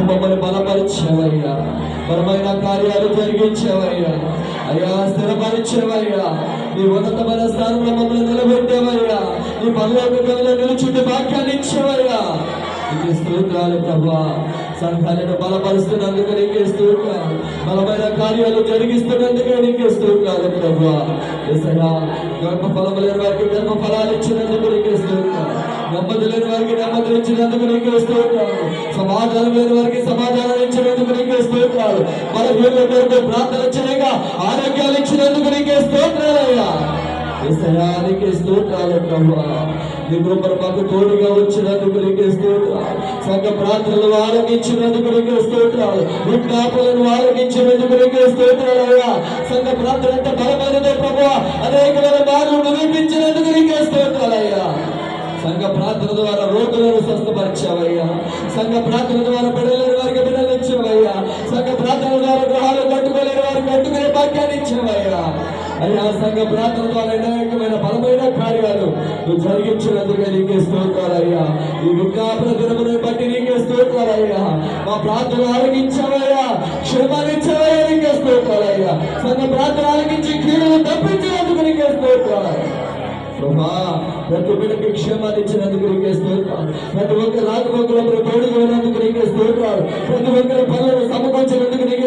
నువ్వు మమ్మల్ని బలపరిచేవయ్యా. పరమైన కార్యాలు జరిగించేవయ్యా. అయ్యా స్థిరపరిచేవయ్యా. నీ ఉన్నతమైన స్థానంలో మమ్మల్ని నిలబెట్టేవయ్యా. నీ పరలోకంలో నిలుచుంటే వాక్యాన్ని ఇచ్చేవయ్యా. ఇది స్తోత్రాలు ప్రభా. సంఘాలను బలపరుస్తున్నందుకు నీకే స్తోత్రాలు. బలమైన కార్యాలు జరిగిస్తున్నందుకే నీకే స్తోత్రాలు ప్రభా గర్భ ఫలము లేని వారికి గర్భ ఫలాలు ఇచ్చినందుకు నీకే స్తోత్రాలు. నెమ్మది లేని వారికి నెమ్మది ఇచ్చినందుకు నీకే స్తోత్రాలు. సమాధానం లేని వారికి సమాధానం ఇచ్చినందుకు నీకే స్తోత్రాలు. మన ప్రార్థన చేయగా ఆరోగ్యాలు ఇచ్చినందుకు నీకే స్తోత్రాలయ్యా ఎసయానికి స్తోత్రాలు ప్రభా. నీ కృపను తోడుగా వచ్చినందుకు నీకే స్తోత్రాలు. సంఘ ప్రార్థనలు ఆలకించినందుకు నీకే స్తోత్రాలు. విజ్ఞాపనలను ఆలకించినందుకు నీకే స్తోత్రాలు అయ్యా. సంఘ ప్రార్థన ఎంత బలమైనదో ప్రభా. అనేకమైన మార్లు నిరూపించినందుకు నీకే స్తోత్రాలు అయ్యా. సంఘ ప్రార్థన ద్వారా రోగులను స్వస్థపరిచావయ్యా. సంఘ ప్రార్థన ద్వారా బిడ్డలను అయ్యా సంఘ ప్రార్థన ద్వారా అనేకమైన బలమైన కార్యాలు నువ్వు జరిగించినందుకే నీకే స్తోత్రాలయ్యా. ఈ విజ్ఞాపన దినమును బట్టి నీకే స్తోత్రాలయ్యా. మా ప్రార్థన ఆలకించావయ్యా. క్షమానించావయ్యా నీకే స్తోత్రాలయ్యా. సంఘ ప్రార్థన ఆలకించి కీడును తప్పించినందుకు నీకే స్తోత్రాలయ్యా. ప్రభా ప్రతి బిడ్డకి క్షేమాన్ని ఇచ్చినందుకు నీకే స్తోత్రాలు. ప్రతి ఒక్క రాకపోకలంలో తోడుగా ఉన్నందుకు నీకే స్తోత్రాలు. ప్రతి ఒక్కరి పనులను సమకూర్చినందుకు నీకే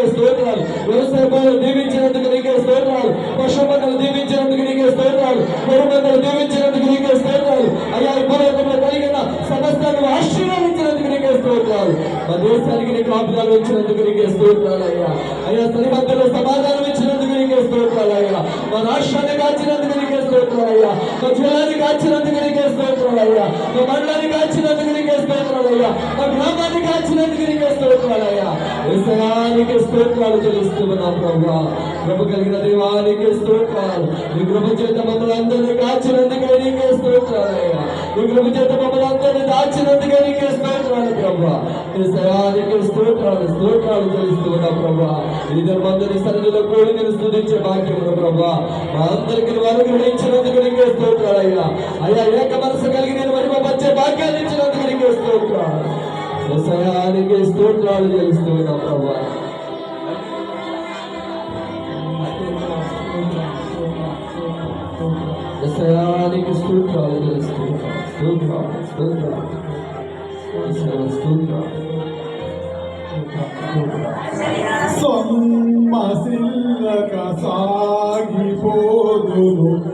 అయ్యా అయ్యా సరిహద్దులో సమాధానం ఇచ్చినందుకు నీకే స్తోత్రాలు అయ్యా మా రాష్ట్రాన్ని కాచినందుకు నీకే స్తోత్రాలు అయ్యా మా జిల్లాని కాచినందుకు నీకే స్తోత్రాలయ్యా మా మండలాన్ని కాచినందుకు నీకే స్తోత్రాలయ్యా మా గ్రామాన్ని కాచినందుకు నీకే స్తోత్రాలు విశ్వానికి స్తోత్రాలు చెల్లిస్తున్నాం ప్రభా. కృప కలిగిన దేవానికి స్తోత్రాలు. నీ కృప చేత మమ్మల్ని అందరినీ కాచినందుకే నీకే స్తోత్రాలయ్యా నీ కృప చేత మమ్మల్ని అందరినీ దాచినందుకే నీకే స్తోత్రాలు ప్రభా. విశ్వానికి స్తోత్రాలు స్తోత్రాలు చెల్లిస్తున్నాం ప్రభా. ఇద్దరు ధర్మందరి సన్నిధిలో కూడి నేను స్థుతించే భాగ్యమును ప్రభా. మా అందరికీ వారు గ్రహించినందుకు నీకే స్తోత్రాలు అయ్యా అయ్యా ఏక మనసు కలిగి నేను మహిమ వచ్చే భాగ్యాన్ని ఇచ్చినందుకు నీకే స్తోత్రాలు. స్తోత్రాలు చెల్లిస్తున్నాం ప్రభా. విశ్వానికి స్తోత్రాలు స్తోత్రాలు స్తోత్రాలు. స్తోత్రాలు. సాగిపోదును.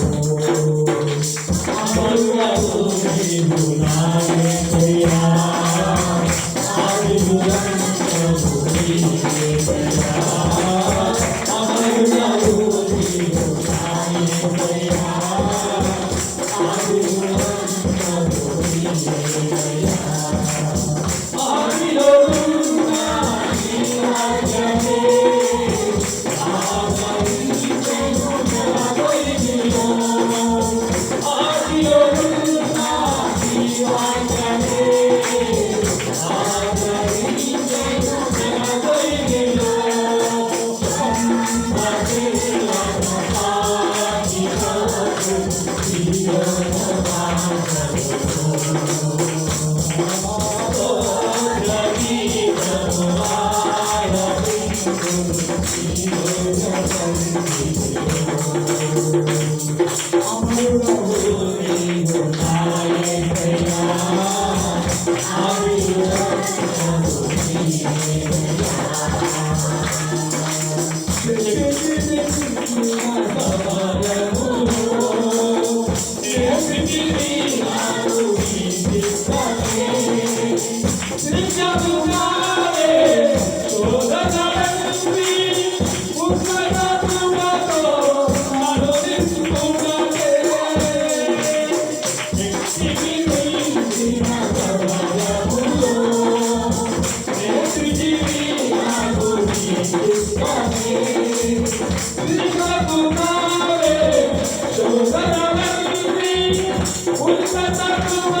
ちょっと!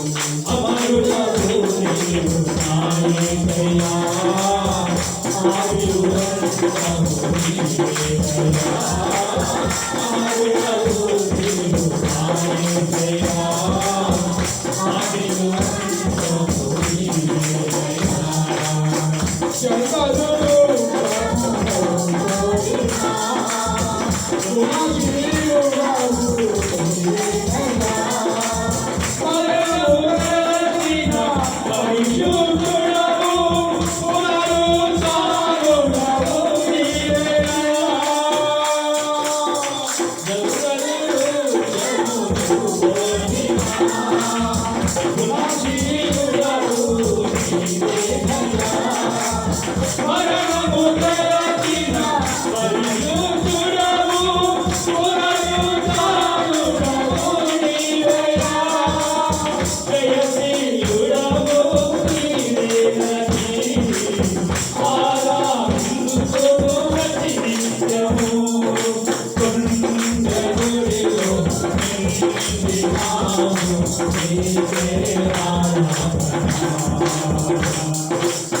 Jai Jai Thank you. Thank you.